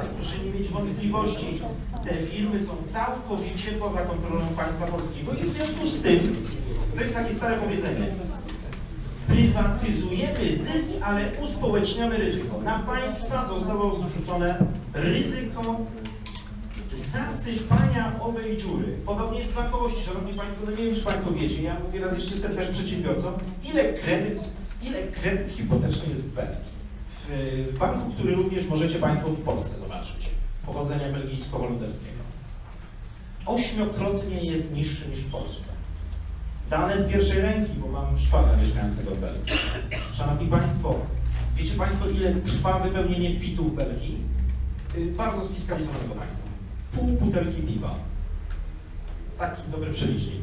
tak. Proszę nie mieć wątpliwości, te firmy są całkowicie poza kontrolą państwa polskiego i w związku z tym, to jest takie stare powiedzenie, prywatyzujemy zysk, ale uspołeczniamy ryzyko. Na państwa zostało zrzucone ryzyko zasypania owej dziury. Podobnie jest w bankowości. Szanowni Państwo, no nie wiem, czy Państwo wiecie, ja mówię raz jeszcze, też przedsiębiorcą, ile kredyt, ile kredyt hipoteczny jest w Belgii. W banku, który również możecie Państwo w Polsce zobaczyć, pochodzenia belgijsko-holenderskiego. Ośmiokrotnie jest niższy niż w Polsce. Dane z pierwszej ręki, bo mam szwagra mieszkającego w Belgii. Szanowni Państwo, wiecie Państwo, ile trwa wypełnienie PIT-u w Belgii? Y, Bardzo sfiskalizowanego państwa. Pół butelki piwa. Taki dobry przelicznik.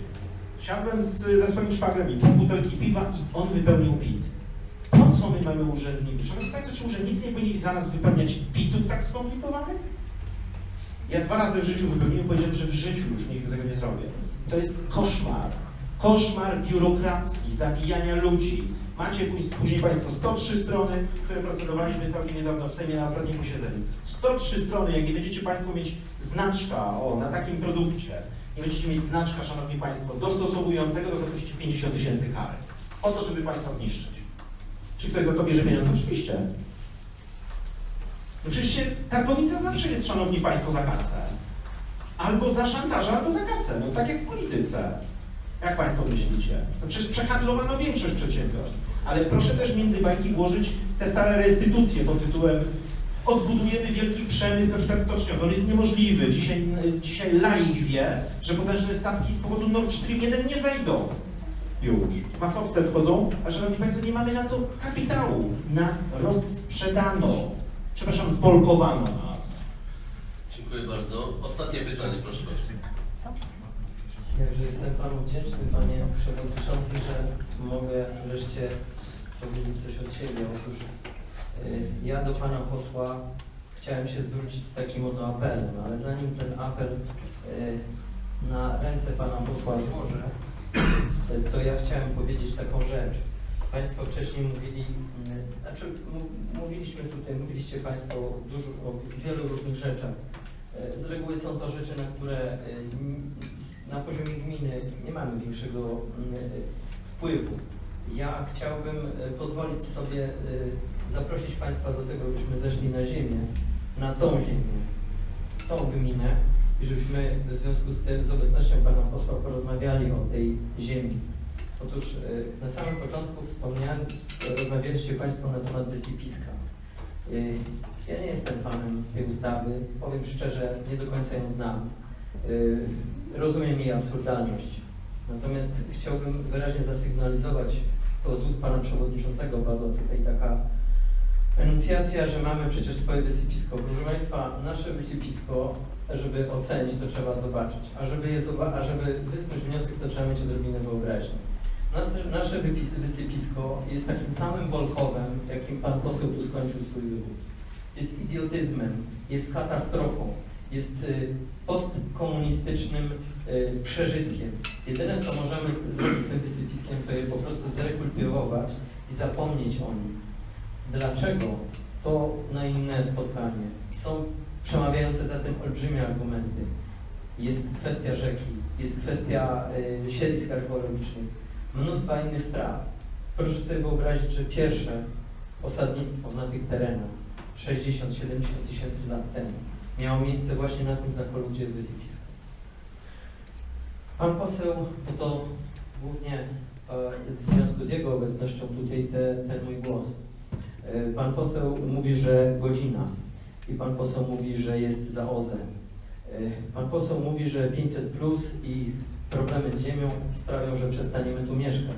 Siadłem z, ze swoim szwagrem i pół butelki piwa i on wypełnił PIT. Po my mamy urzędników? Szanowni Państwo, czy urzędnicy nie powinni za nas wypełniać PIT-ów tak skomplikowanych? Ja dwa razy w życiu wypełniłem, powiedziałem, że w życiu już nigdy tego nie zrobię. To jest koszmar. Koszmar biurokracji, zabijania ludzi. Macie póź- później Państwo 103 strony, które procedowaliśmy całkiem niedawno w Sejmie na ostatnim posiedzeniu. 103 strony, jak nie będziecie Państwo mieć znaczka o, na takim produkcie, nie będziecie mieć znaczka, Szanowni Państwo, dostosowującego, to zapłacicie 50 tysięcy kary. O to, żeby Państwa zniszczyć. Czy ktoś za to bierze pieniądze? Oczywiście. Oczywiście targowica zawsze jest, Szanowni Państwo, za kasę. Albo za szantaże, albo za kasę. No tak jak w polityce. Jak Państwo myślicie? No przecież przehandlowano większość przedsiębiorstw. Ale proszę też między bajki włożyć te stare restytucje pod tytułem odbudujemy wielki przemysł, na przykład stoczniowy. On jest niemożliwy. Dzisiaj, dzisiaj laik wie, że potężne statki z powodu Nord Stream 1 nie wejdą. Już. Masowce wchodzą, a szanowni Państwo, nie mamy na to kapitału. Nas rozsprzedano. Przepraszam, zbolkowano nas. Dziękuję bardzo. Ostatnie pytanie, proszę bardzo. Także jestem Panu wdzięczny, Panie Przewodniczący, że mogę wreszcie powiedzieć coś od siebie. Otóż y, ja do Pana Posła chciałem się zwrócić z takim oto apelem, ale zanim ten apel y, na ręce Pana Posła złożę, to ja chciałem powiedzieć taką rzecz. Państwo wcześniej mówili, y, znaczy mówiliśmy tutaj, mówiliście Państwo dużo, o wielu różnych rzeczach. E, Z reguły są to rzeczy, na które e, na poziomie gminy nie mamy większego mm, e, wpływu. Ja chciałbym pozwolić sobie zaprosić Państwa do tego, byśmy zeszli na ziemię, na tą ziemię, tą gminę i żebyśmy w związku z tym, z obecnością Pana Posła porozmawiali o tej ziemi. Otóż e, na samym początku wspomniałem, rozmawialiście Państwo na temat wysypiska. Y, Ja nie jestem fanem tej ustawy, powiem szczerze, nie do końca ją znam. Y, Rozumiem jej absurdalność. Natomiast chciałbym wyraźnie zasygnalizować, to z ust Pana Przewodniczącego padła tutaj taka enuncjacja, że mamy przecież swoje wysypisko. Proszę Państwa, nasze wysypisko, żeby ocenić, to trzeba zobaczyć. A żeby, je zoba- a żeby wysnuć wniosek, to trzeba mieć odrobinę wyobraźni. Nasze, nasze wysypisko jest takim samym bolkowem, jakim pan poseł tu skończył swój wywód. Jest idiotyzmem, jest katastrofą, jest y, postkomunistycznym y, przeżytkiem. Jedyne, co możemy zrobić z tym wysypiskiem, to je po prostu zrekultywować i zapomnieć o nim. Dlaczego? To na inne spotkanie. Są przemawiające za tym olbrzymie argumenty. Jest kwestia rzeki, jest kwestia y, siedlisk archeologicznych, mnóstwa innych spraw. Proszę sobie wyobrazić, że pierwsze osadnictwo na tych terenach 60-70 tysięcy lat temu miało miejsce właśnie na tym zakolu, gdzie jest wysypisko. Pan poseł, bo to głównie e, w związku z jego obecnością tutaj te, ten mój głos. E, Pan poseł mówi, że godzina i pan poseł mówi, że jest za OZE. E, Pan poseł mówi, że 500 plus i problemy z ziemią sprawią, że przestaniemy tu mieszkać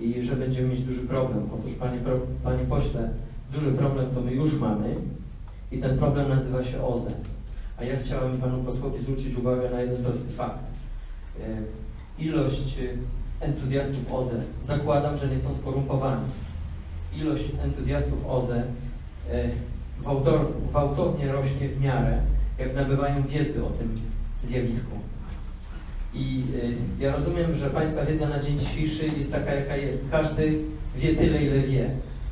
i że będziemy mieć duży problem. Otóż panie, panie pośle, duży problem to my już mamy i ten problem nazywa się OZE. A ja chciałem panu posłowi zwrócić uwagę na jeden prosty fakt. E, Ilość e, entuzjastów OZE, zakładam, że nie są skorumpowani. Ilość entuzjastów OZE gwałtownie rośnie w miarę, jak nabywają wiedzy o tym zjawisku. I y, ja rozumiem, że Pańska wiedza na dzień dzisiejszy jest taka, jaka jest. Każdy wie tyle, ile wie.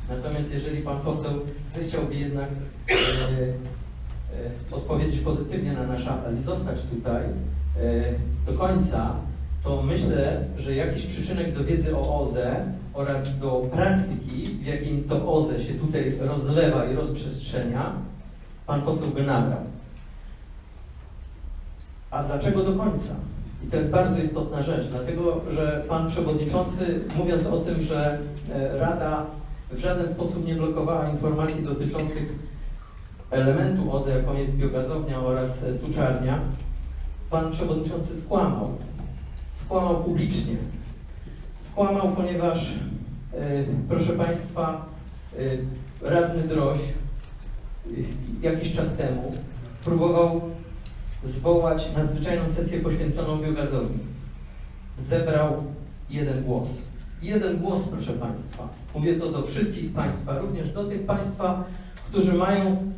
Natomiast jeżeli Pan poseł zechciałby jednak y, odpowiedzieć pozytywnie na nasz apel i zostać tutaj do końca, to myślę, że jakiś przyczynek do wiedzy o OZE oraz do praktyki, w jakim to OZE się tutaj rozlewa i rozprzestrzenia, pan poseł by nabrał. A dlaczego do końca? I to jest bardzo istotna rzecz, dlatego że pan przewodniczący, mówiąc o tym, że e, Rada w żaden sposób nie blokowała informacji dotyczących elementu OZE, jaką jest biogazownia oraz e, tuczarnia, pan przewodniczący skłamał. Skłamał publicznie. Skłamał, ponieważ, e, proszę państwa, e, radny Droś e, jakiś czas temu próbował zwołać nadzwyczajną sesję poświęconą biogazowni. Zebrał jeden głos. Jeden głos, proszę Państwa. Mówię to do wszystkich Państwa, również do tych Państwa, którzy mają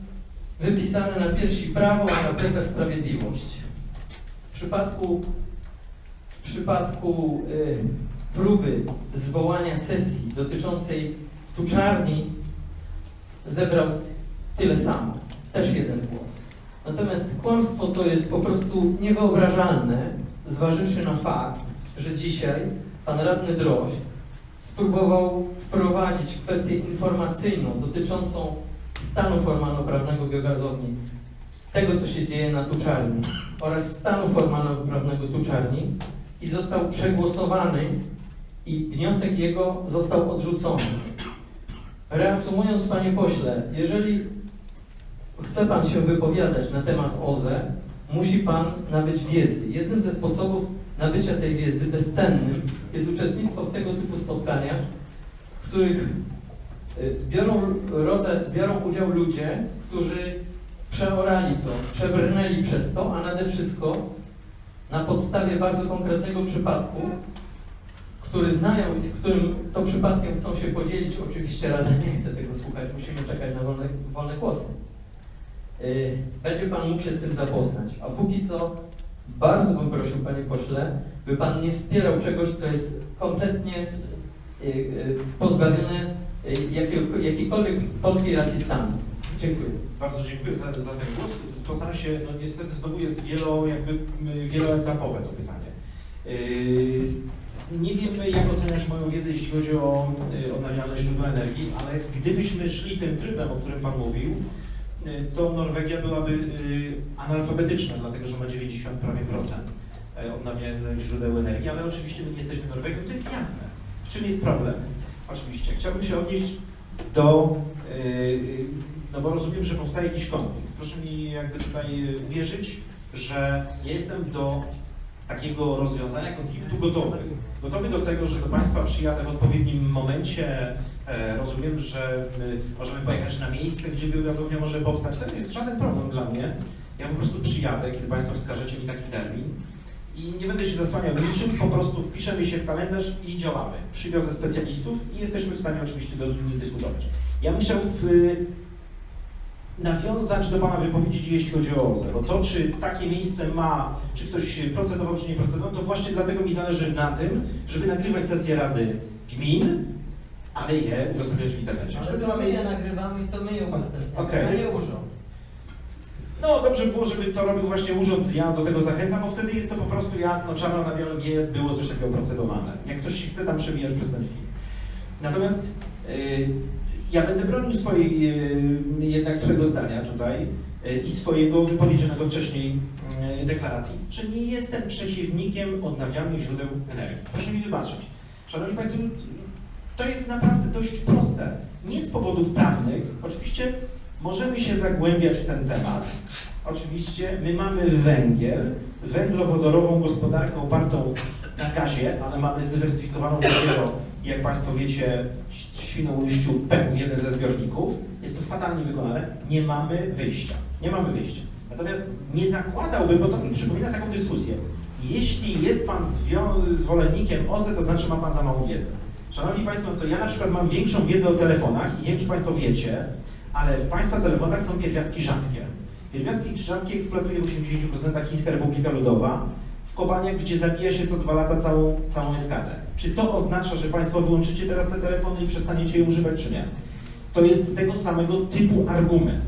wypisane na piersi prawo, a na plecach sprawiedliwość. W przypadku, w przypadku y, próby zwołania sesji dotyczącej tuczarni zebrał tyle samo, też jeden głos. Natomiast kłamstwo to jest po prostu niewyobrażalne, zważywszy na fakt, że dzisiaj pan radny Droś spróbował wprowadzić kwestię informacyjną dotyczącą stanu formalno-prawnego biogazowni, tego co się dzieje na tuczarni oraz stanu formalno-prawnego tuczarni i został przegłosowany i wniosek jego został odrzucony. Reasumując, panie pośle, jeżeli chce Pan się wypowiadać na temat OZE, musi Pan nabyć wiedzy. Jednym ze sposobów nabycia tej wiedzy, bezcennym, jest uczestnictwo w tego typu spotkaniach, w których y, biorą, biorą udział ludzie, którzy przeorali to, przebrnęli przez to, a nade wszystko na podstawie bardzo konkretnego przypadku, który znają i z którym to przypadkiem chcą się podzielić. Oczywiście Rada nie chce tego słuchać, musimy czekać na wolne, wolne głosy. Y, będzie Pan mógł się z tym zapoznać. A póki co bardzo bym prosił, Panie Pośle, by Pan nie wspierał czegoś, co jest kompletnie y, y, pozbawione jakiejkolwiek polskiej racji stanu. Dziękuję. Bardzo dziękuję za, za ten głos. Postaram się, no niestety znowu jest wielo, jakby, wieloetapowe to pytanie. Yy, nie wiemy, jak oceniać moją wiedzę, jeśli chodzi o y, odnawialne źródła energii, ale gdybyśmy szli tym trybem, o którym Pan mówił, y, to Norwegia byłaby y, analfabetyczna, dlatego że ma 90 prawie procent e, odnawialnych źródeł energii, ale oczywiście my nie jesteśmy Norwegią, to jest jasne. W czym jest problem? Oczywiście. Chciałbym się odnieść do, no bo rozumiem, że powstaje jakiś konflikt. Proszę mi jakby tutaj wierzyć, że ja jestem do takiego rozwiązania konfliktu gotowy. Gotowy do tego, że do Państwa przyjadę w odpowiednim momencie. E, rozumiem, że my możemy pojechać na miejsce, gdzie biogazownia może powstać. To nie jest żaden problem dla mnie. Ja po prostu przyjadę, kiedy Państwo wskażecie mi taki termin i nie będę się zasłaniał niczym, po prostu wpiszemy się w kalendarz i działamy. Przywiozę specjalistów i jesteśmy w stanie oczywiście do nimi dyskutować. Ja bym chciał w, nawiązać do Pana wypowiedzi, jeśli chodzi o OZE, bo to, czy takie miejsce ma, czy ktoś procedował, czy nie procedował, to właśnie dlatego mi zależy na tym, żeby nagrywać sesje Rady Gmin, ale je udostępniać w internecie. Ale Wtedy to my je nagrywamy i to my je udostępniamy, Okej. a nie urząd. No dobrze by było, żeby to robił właśnie urząd, ja do tego zachęcam, bo wtedy jest to po prostu jasno, czarno na białym jest, było coś takiego procedowane. Jak ktoś się chce tam przewijać przez ten film. Natomiast y, ja będę bronił swojej, y, jednak swojego zdania tutaj y, i swojego wypowiedzianego wcześniej y, deklaracji, że nie jestem przeciwnikiem odnawialnych źródeł energii. Proszę mi wybaczyć. Szanowni Państwo, to jest naprawdę dość proste. Nie z powodów prawnych, oczywiście możemy się zagłębiać w ten temat. Oczywiście my mamy węgiel, węglowodorową gospodarkę opartą na gazie, ale mamy zdywersyfikowaną dopiero, jak Państwo wiecie, Świnoujściu PEM, jeden ze zbiorników. Jest to fatalnie wykonane. Nie mamy wyjścia. Nie mamy wyjścia. Natomiast nie zakładałbym, bo to mi przypomina taką dyskusję. Jeśli jest Pan zwolennikiem OZE, to znaczy ma Pan za małą wiedzę. Szanowni Państwo, to ja na przykład mam większą wiedzę o telefonach i nie wiem, czy Państwo wiecie, ale w Państwa telefonach są pierwiastki rzadkie. Pierwiastki rzadkie eksploatuje w 80% Chińska Republika Ludowa, w kopalniach, gdzie zabija się co dwa lata całą, całą eskadę. Czy to oznacza, że Państwo wyłączycie teraz te telefony i przestaniecie je używać, czy nie? To jest tego samego typu argument.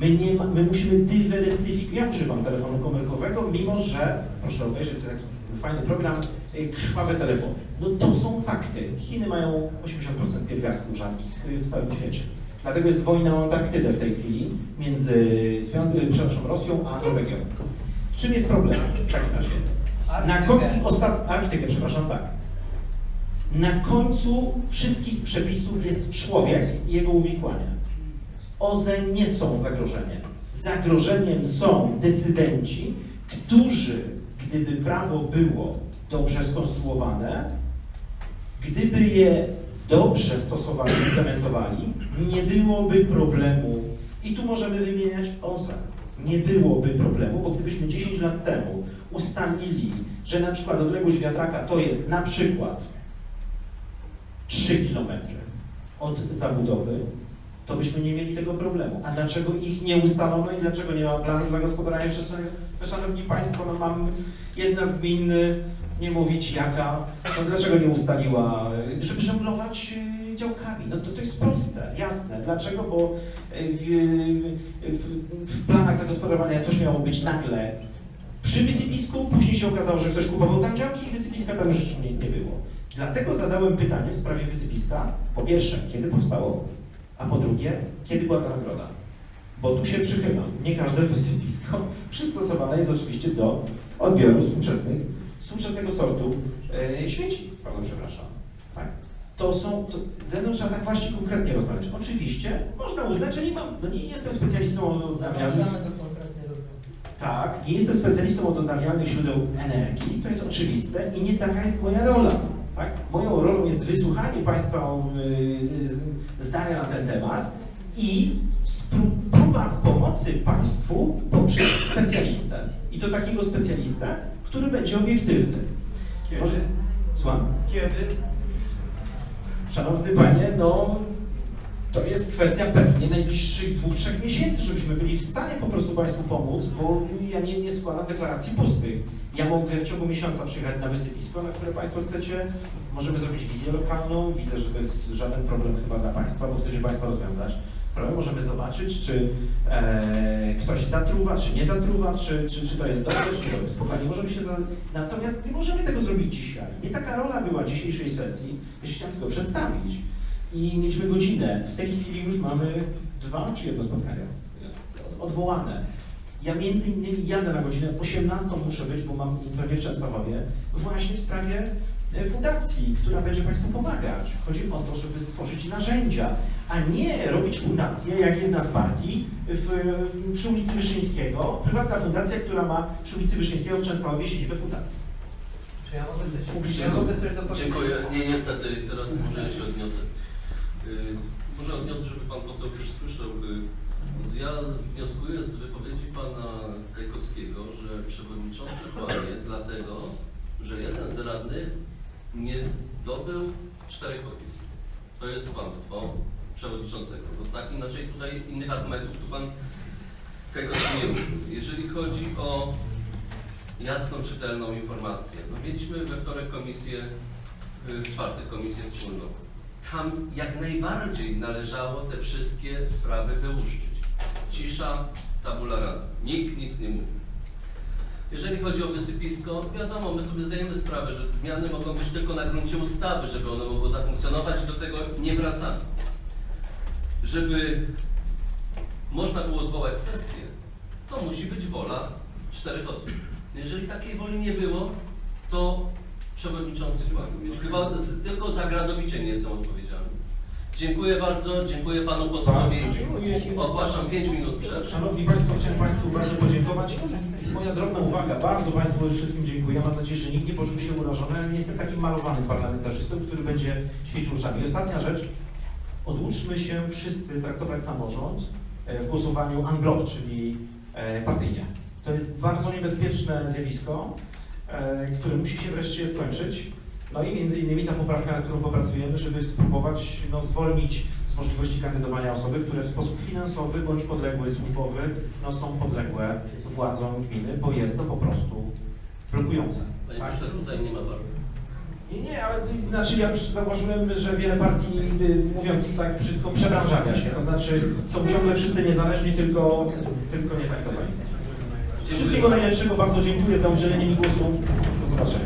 My, nie ma, my musimy dywersyfikować. Ja używam telefonu komórkowego, mimo że, proszę obejrzeć sobie taki fajny program, y, krwawe telefony. No to są fakty. Chiny mają 80% pierwiastków rzadkich y, w całym świecie. Dlatego jest wojna o Antarktydę w tej chwili między y, przepraszam, Rosją a Norwegią. W czym jest problem w takim razie? Na końcu, ostat... Arktykę, przepraszam, tak. Na końcu wszystkich przepisów jest człowiek i jego uwikłania. OZE nie są zagrożeniem. Zagrożeniem są decydenci, którzy, gdyby prawo było dobrze skonstruowane, gdyby je dobrze stosowali, implementowali, nie byłoby problemu. I tu możemy wymieniać OZE. Nie byłoby problemu, bo gdybyśmy 10 lat temu ustalili, że na przykład odległość wiatraka to jest na przykład 3 km od zabudowy, to byśmy nie mieli tego problemu. A dlaczego ich nie ustalono i dlaczego nie ma planu zagospodarowania przestrzeni? No, Szanowni Państwo, no mam jedna z gmin, y, nie mówić jaka, no dlaczego nie ustaliła, y, żeby żonglować y, działkami? No to, to jest proste, jasne. Dlaczego? Bo w, w, w planach zagospodarowania coś miało być nagle przy wysypisku, później się okazało, że ktoś kupował tam działki i wysypiska tam już nie, nie było. Dlatego zadałem pytanie w sprawie wysypiska. Po pierwsze, kiedy powstało? A po drugie, kiedy była ta nagroda? Bo tu się przychylam. Nie każde wysypisko przystosowane jest oczywiście do odbioru współczesnych, współczesnego sortu e, śmieci. Bardzo przepraszam. Tak? To są, to, ze mną trzeba tak właśnie konkretnie rozmawiać. Oczywiście można uznać, że nie mam, no nie jestem specjalistą od odnawialnych, tak, nie jestem specjalistą od odnawialnych źródeł energii, to jest oczywiste i nie taka jest moja rola. Tak? Moją rolą jest wysłuchanie Państwa z- zdania na ten temat i próba pomocy Państwu poprzez specjalistę. I to takiego specjalistę, który będzie obiektywny. Kiedy? Może- Słucham. Kiedy? Szanowny Panie, no to jest kwestia pewnie najbliższych dwóch, trzech miesięcy, żebyśmy byli w stanie po prostu Państwu pomóc, bo ja nie, nie składam deklaracji pustych. Ja mogę w ciągu miesiąca przyjechać na wysypisko, na które Państwo chcecie. Możemy zrobić wizję lokalną. Widzę, że to jest żaden problem chyba dla Państwa, bo chcecie Państwo rozwiązać. Problem możemy zobaczyć, czy e, ktoś zatruwa, czy nie zatruwa, czy, czy, czy to jest dobre, czy nie dobre. Spokojnie, możemy się za... Natomiast nie możemy tego zrobić dzisiaj. Nie taka rola była dzisiejszej sesji. Ja się chciałem tylko przedstawić. I mieliśmy godzinę. W tej chwili już mamy dwa czy jedno spotkanie odwołane. Ja między innymi jadę na godzinę 18 muszę być, bo mam interwiu w Częstochowie, właśnie w sprawie e, fundacji, która będzie Państwu pomagać. Chodzi o to, żeby stworzyć narzędzia, a nie robić fundację jak jedna z partii w, przy ulicy Wyszyńskiego, prywatna fundacja, która ma przy ulicy Wyszyńskiego w Częstochowie siedzibę fundacji. Czy ja mogę coś, Publicznie. ja mogę coś dopowiedzieć? Dziękuję. Nie, niestety, teraz może ja się odniosę. Y, Może odniosę, żeby pan poseł też słyszał. Y, Ja wnioskuję z wypowiedzi pana Kajkowskiego, że przewodniczący kłamie dlatego, że jeden z radnych nie zdobył czterech podpisów. To jest kłamstwo przewodniczącego. Bo tak inaczej tutaj innych argumentów tu pan Kajkowski nie użył. Jeżeli chodzi o jasną, czytelną informację. No mieliśmy we wtorek komisję, y, w czwartek komisję wspólną. Tam jak najbardziej należało te wszystkie sprawy wyłuszczyć. Cisza, tabula rasa. Nikt nic nie mówi. Jeżeli chodzi o wysypisko, wiadomo, my sobie zdajemy sprawę, że zmiany mogą być tylko na gruncie ustawy, żeby ono mogło zafunkcjonować, do tego nie wracamy. Żeby można było zwołać sesję, to musi być wola czterech osób. Jeżeli takiej woli nie było, to przewodniczący chyba z, tylko za gradobicie nie jestem odpowiedzialny. Dziękuję bardzo, dziękuję panu posłowi. Ogłaszam 5 minut przerwy. Szanowni Państwo, chciałem Państwu bardzo podziękować. Moja drobna uwaga, bardzo Państwu wszystkim dziękuję. Mam nadzieję, że nikt nie poczuł się urażony, ale nie jestem takim malowanym parlamentarzystą, który będzie świecił uszami. I ostatnia rzecz, odłóżmy się wszyscy traktować samorząd e, w głosowaniu unblock, czyli e, partyjnie. To jest bardzo niebezpieczne zjawisko, E, który musi się wreszcie skończyć. No i między innymi ta poprawka, nad którą popracujemy, żeby spróbować no, zwolnić z możliwości kandydowania osoby, które w sposób finansowy bądź podległy służbowy no, są podległe władzom gminy, bo jest to po prostu blokujące. Panie tak? Tutaj nie ma walki. Nie, nie, ale znaczy ja zauważyłem, że wiele partii, mówiąc tak brzydko, przebranżawia się. To znaczy są ciągle wszyscy niezależni, tylko, tylko nie tak do końca. Wszystkiego najlepszego, bardzo dziękuję za udzielenie mi głosu. Do zobaczenia.